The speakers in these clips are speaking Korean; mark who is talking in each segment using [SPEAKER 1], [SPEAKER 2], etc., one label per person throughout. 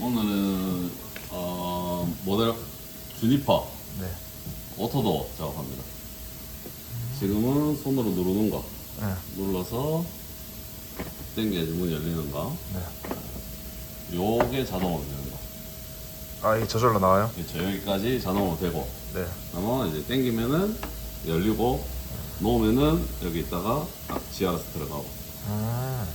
[SPEAKER 1] 오늘은 어, 모델 주니퍼
[SPEAKER 2] 네.
[SPEAKER 1] 오토도 작업합니다. 지금은 손으로 누르는 거
[SPEAKER 2] 네.
[SPEAKER 1] 눌러서 당겨야지 문이 열리는 거.
[SPEAKER 2] 네.
[SPEAKER 1] 요게 자동으로 되는 거.
[SPEAKER 2] 아 이게 저절로 나와요?
[SPEAKER 1] 그렇죠. 여기까지 자동으로 되고
[SPEAKER 2] 네.
[SPEAKER 1] 그러면 이제 당기면은 열리고 놓으면은 여기 있다가 딱 지하로 들어가고
[SPEAKER 2] 음.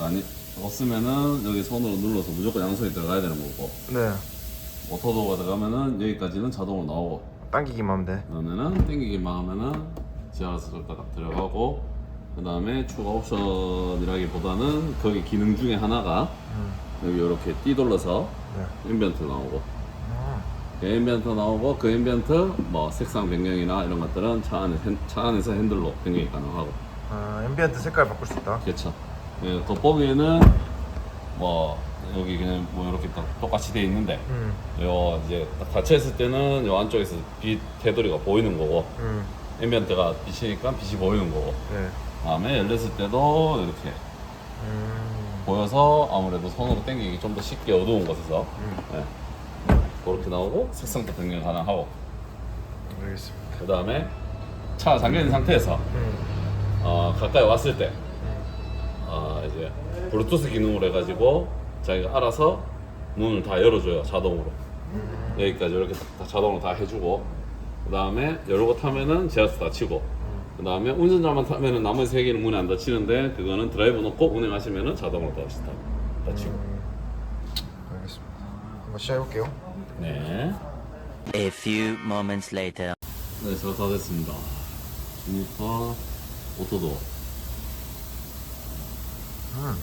[SPEAKER 1] 아니 없으면은 여기 손으로 눌러서 무조건 양손이 들어가야 되는 거고
[SPEAKER 2] 네.
[SPEAKER 1] 오토도가 들어가면은 여기까지는 자동으로 나오고
[SPEAKER 2] 당기기만 하면 돼.
[SPEAKER 1] 그러면은 당기기만 하면은 지하로 딱 들어가고 그 다음에 추가 옵션이라기보다는 거기 기능 중에 하나가
[SPEAKER 2] 음.
[SPEAKER 1] 여기 이렇게 띠 돌려서
[SPEAKER 2] 네.
[SPEAKER 1] 앰비언트 나오고
[SPEAKER 2] 음.
[SPEAKER 1] 그 앰비언트 나오고 그 앰비언트 뭐 색상 변경이나 이런 것들은 차, 안에, 핸- 차 안에서 핸들로 변경이 가능하고
[SPEAKER 2] 아 앰비언트 색깔 바꿀 수 있다.
[SPEAKER 1] 그렇죠 예, 돋보기에는 뭐 여기 그냥 뭐 이렇게 딱 똑같이 돼 있는데
[SPEAKER 2] 음.
[SPEAKER 1] 요 이제 딱 닫혀 있을 때는 요 안쪽에서 빛 테두리가 보이는 거고
[SPEAKER 2] 음.
[SPEAKER 1] 앰비언트가 비치니까 빛이 보이는 거고
[SPEAKER 2] 네.
[SPEAKER 1] 다음에 열렸을 때도 이렇게
[SPEAKER 2] 음.
[SPEAKER 1] 보여서 아무래도 손으로 당기기 좀 더 쉽게 어두운 곳에서
[SPEAKER 2] 음.
[SPEAKER 1] 예, 그렇게 나오고 색상도 변경 가능하고
[SPEAKER 2] 알겠습니다.
[SPEAKER 1] 그 다음에 차 잠겨있는 상태에서
[SPEAKER 2] 음.
[SPEAKER 1] 어, 가까이 왔을 때 어, 이제 블루투스 기능으로 해가지고 자기가 알아서 문을 다 열어줘요 자동으로 여기까지 이렇게 다, 다 자동으로 다 해주고 그 다음에 열고 타면은 제어스 닫히고 그 다음에 운전자만 타면은 나머지 세 개는 문이 안 닫히는데 그거는 드라이브 놓고 운행하시면은 자동으로 다시 닫- 닫히고
[SPEAKER 2] 음. 알겠습니다. 한번 시작해볼게요.
[SPEAKER 1] 네.
[SPEAKER 3] A few moments later.
[SPEAKER 1] 네, 저다 됐습니다. 주니퍼 오토도.
[SPEAKER 2] 어.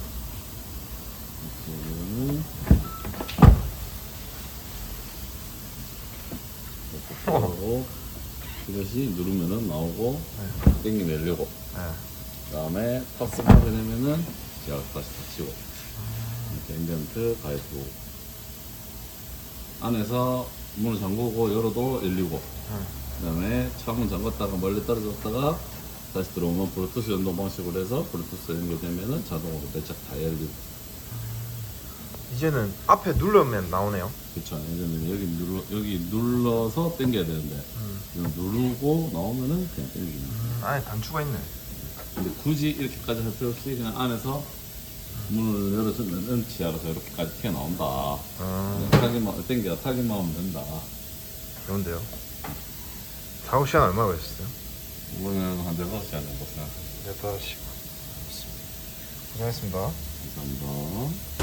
[SPEAKER 1] 하고 이것이 누르면은 나오고 땡기 열리고
[SPEAKER 2] 네.
[SPEAKER 1] 그다음에 탑승 하게 되면은 제가 다시 닫히고 이렇게 앰비언트 가해주고 안에서 문을 잠그고 열어도 열리고
[SPEAKER 2] 음.
[SPEAKER 1] 그다음에 창문 잠갔다가 멀리 떨어졌다가 다시 들어오면 블루투스 연동 방식으로 해서 블루투스 연결되면은 자동으로 내짝 다 열리고
[SPEAKER 2] 이제는 앞에 누르면 나오네요.
[SPEAKER 1] 그쵸 예전에는 여기 눌러 여기 눌러서 당겨야 되는데
[SPEAKER 2] 음.
[SPEAKER 1] 그냥 누르고 나오면은 그냥 당기는
[SPEAKER 2] 음. 안에 단추가 있네.
[SPEAKER 1] 근데 굳이 이렇게까지 할 필요 없이 그냥 안에서 문을 열어주면은 지하로서 이렇게까지 튀어 나온다
[SPEAKER 2] 아.
[SPEAKER 1] 그냥 타기만 당겨 타기만 하면 된다
[SPEAKER 2] 좋은데요. 작업 시간 얼마 걸렸어요?
[SPEAKER 1] 이거는 한 6시간 정도 생각합니다
[SPEAKER 2] 네, 다시. 고생했습니다.
[SPEAKER 1] 감사합니다